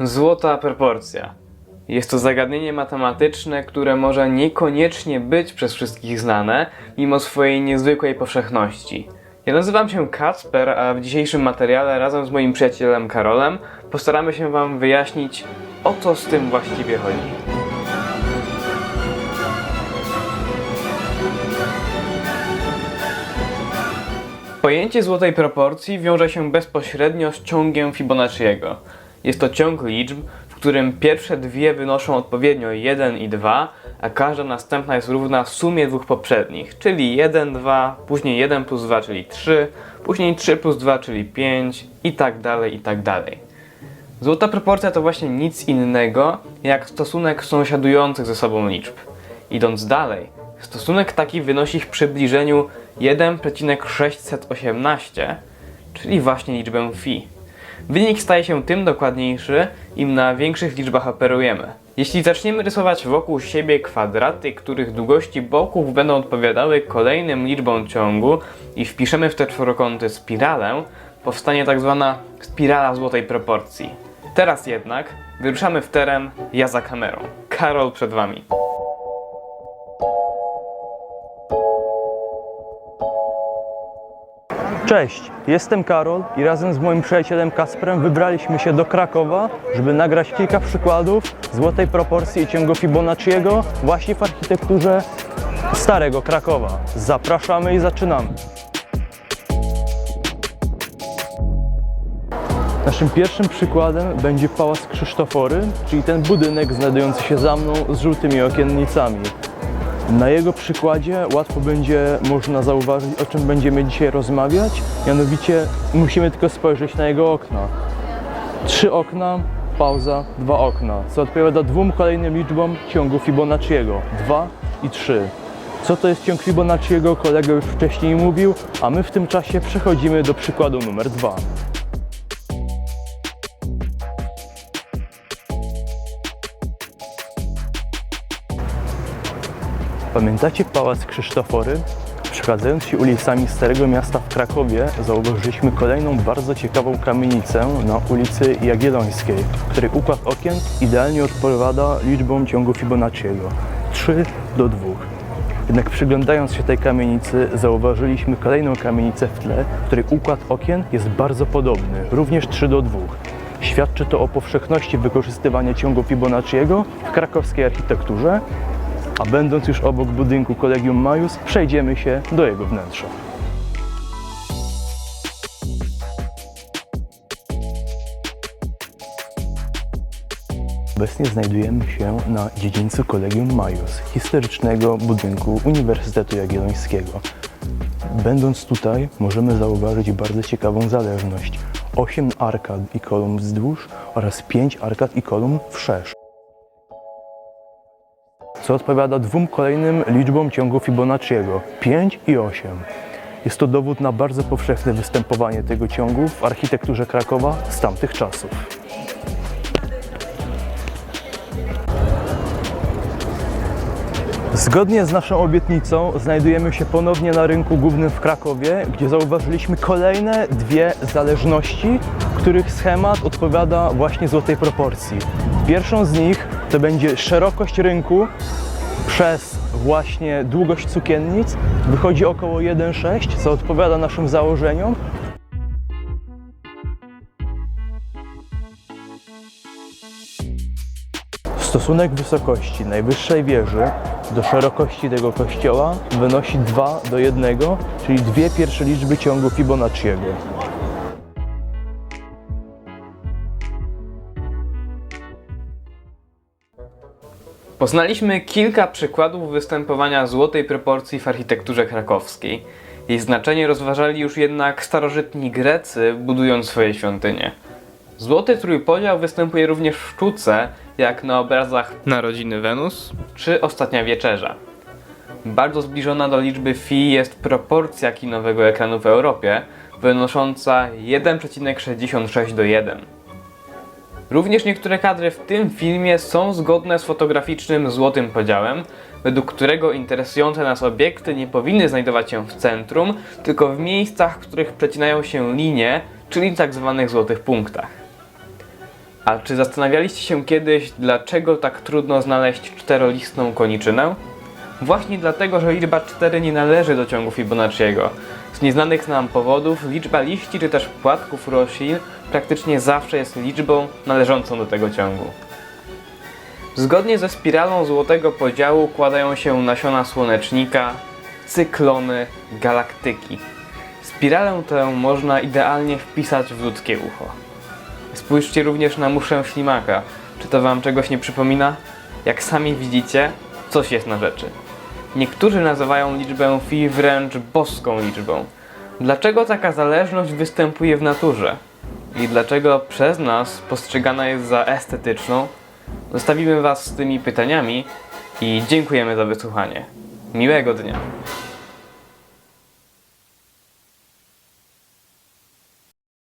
Złota proporcja. Jest to zagadnienie matematyczne, które może niekoniecznie być przez wszystkich znane, mimo swojej niezwykłej powszechności. Ja nazywam się Kacper, a w dzisiejszym materiale razem z moim przyjacielem Karolem postaramy się Wam wyjaśnić, o co z tym właściwie chodzi. Pojęcie złotej proporcji wiąże się bezpośrednio z ciągiem Fibonacciego. Jest to ciąg liczb, w którym pierwsze dwie wynoszą odpowiednio 1 i 2, a każda następna jest równa sumie dwóch poprzednich, czyli 1, 2, później 1 plus 2, czyli 3, później 3 plus 2, czyli 5 i tak dalej, i tak dalej. Złota proporcja to właśnie nic innego jak stosunek sąsiadujących ze sobą liczb. Idąc dalej, stosunek taki wynosi w przybliżeniu 1,618, czyli właśnie liczbę phi. Wynik staje się tym dokładniejszy, im na większych liczbach operujemy. Jeśli zaczniemy rysować wokół siebie kwadraty, których długości boków będą odpowiadały kolejnym liczbom ciągu i wpiszemy w te czworokąty spiralę, powstanie tak zwana spirala złotej proporcji. Teraz jednak wyruszamy w teren, ja za kamerą. Karol przed Wami. Cześć, jestem Karol i razem z moim przyjacielem Kasprem wybraliśmy się do Krakowa, żeby nagrać kilka przykładów złotej proporcji i ciągu Fibonacciego właśnie w architekturze starego Krakowa. Zapraszamy i zaczynamy. Naszym pierwszym przykładem będzie Pałac Krzysztofory, czyli ten budynek znajdujący się za mną z żółtymi okiennicami. Na jego przykładzie łatwo będzie można zauważyć, o czym będziemy dzisiaj rozmawiać. Mianowicie musimy tylko spojrzeć na jego okna. Trzy okna, pauza, dwa okna, co odpowiada dwóm kolejnym liczbom ciągu Fibonacciego. Dwa i trzy. Co to jest ciąg Fibonacciego, kolega już wcześniej mówił, a my w tym czasie przechodzimy do przykładu numer dwa. Pamiętacie Pałac Krzysztofory? Przechadzając się ulicami Starego Miasta w Krakowie, zauważyliśmy kolejną bardzo ciekawą kamienicę na ulicy Jagiellońskiej, której układ okien idealnie odpowiada liczbom ciągu Fibonacciego 3 do 2. Jednak przyglądając się tej kamienicy, zauważyliśmy kolejną kamienicę w tle, której układ okien jest bardzo podobny, również 3 do 2. Świadczy to o powszechności wykorzystywania ciągu Fibonacciego w krakowskiej architekturze, a będąc już obok budynku Kolegium Majus, przejdziemy się do jego wnętrza. Obecnie znajdujemy się na dziedzińcu Kolegium Majus, historycznego budynku Uniwersytetu Jagiellońskiego. Będąc tutaj, możemy zauważyć bardzo ciekawą zależność. 8 arkad i kolumn wzdłuż oraz 5 arkad i kolumn wszerz co odpowiada dwóm kolejnym liczbom ciągu Fibonacciego 5 i 8. Jest to dowód na bardzo powszechne występowanie tego ciągu w architekturze Krakowa z tamtych czasów. Zgodnie z naszą obietnicą znajdujemy się ponownie na rynku głównym w Krakowie, gdzie zauważyliśmy kolejne dwie zależności, których schemat odpowiada właśnie złotej proporcji. Pierwszą z nich to będzie szerokość rynku przez właśnie długość sukiennic. Wychodzi około 1,6, co odpowiada naszym założeniom. Stosunek wysokości najwyższej wieży do szerokości tego kościoła wynosi 2 do 1, czyli dwie pierwsze liczby ciągu Fibonacciego. Poznaliśmy kilka przykładów występowania złotej proporcji w architekturze krakowskiej. Jej znaczenie rozważali już jednak starożytni Grecy, budując swoje świątynie. Złoty trójpodział występuje również w sztuce, jak na obrazach Narodziny Wenus czy Ostatnia Wieczerza. Bardzo zbliżona do liczby phi jest proporcja kinowego ekranu w Europie, wynosząca 1,66 do 1. Również niektóre kadry w tym filmie są zgodne z fotograficznym złotym podziałem, według którego interesujące nas obiekty nie powinny znajdować się w centrum, tylko w miejscach, w których przecinają się linie, czyli tak zwanych złotych punktach. A czy zastanawialiście się kiedyś, dlaczego tak trudno znaleźć czterolistną koniczynę? Właśnie dlatego, że liczba 4 nie należy do ciągu Fibonacciego. Z nieznanych nam powodów liczba liści czy też płatków roślin praktycznie zawsze jest liczbą należącą do tego ciągu. Zgodnie ze spiralą złotego podziału układają się nasiona słonecznika, cyklony, galaktyki. Spiralę tę można idealnie wpisać w ludzkie ucho. Spójrzcie również na muszę ślimaka. Czy to wam czegoś nie przypomina? Jak sami widzicie, coś jest na rzeczy. Niektórzy nazywają liczbę Fi wręcz boską liczbą. Dlaczego taka zależność występuje w naturze? I dlaczego przez nas postrzegana jest za estetyczną? Zostawimy Was z tymi pytaniami i dziękujemy za wysłuchanie. Miłego dnia.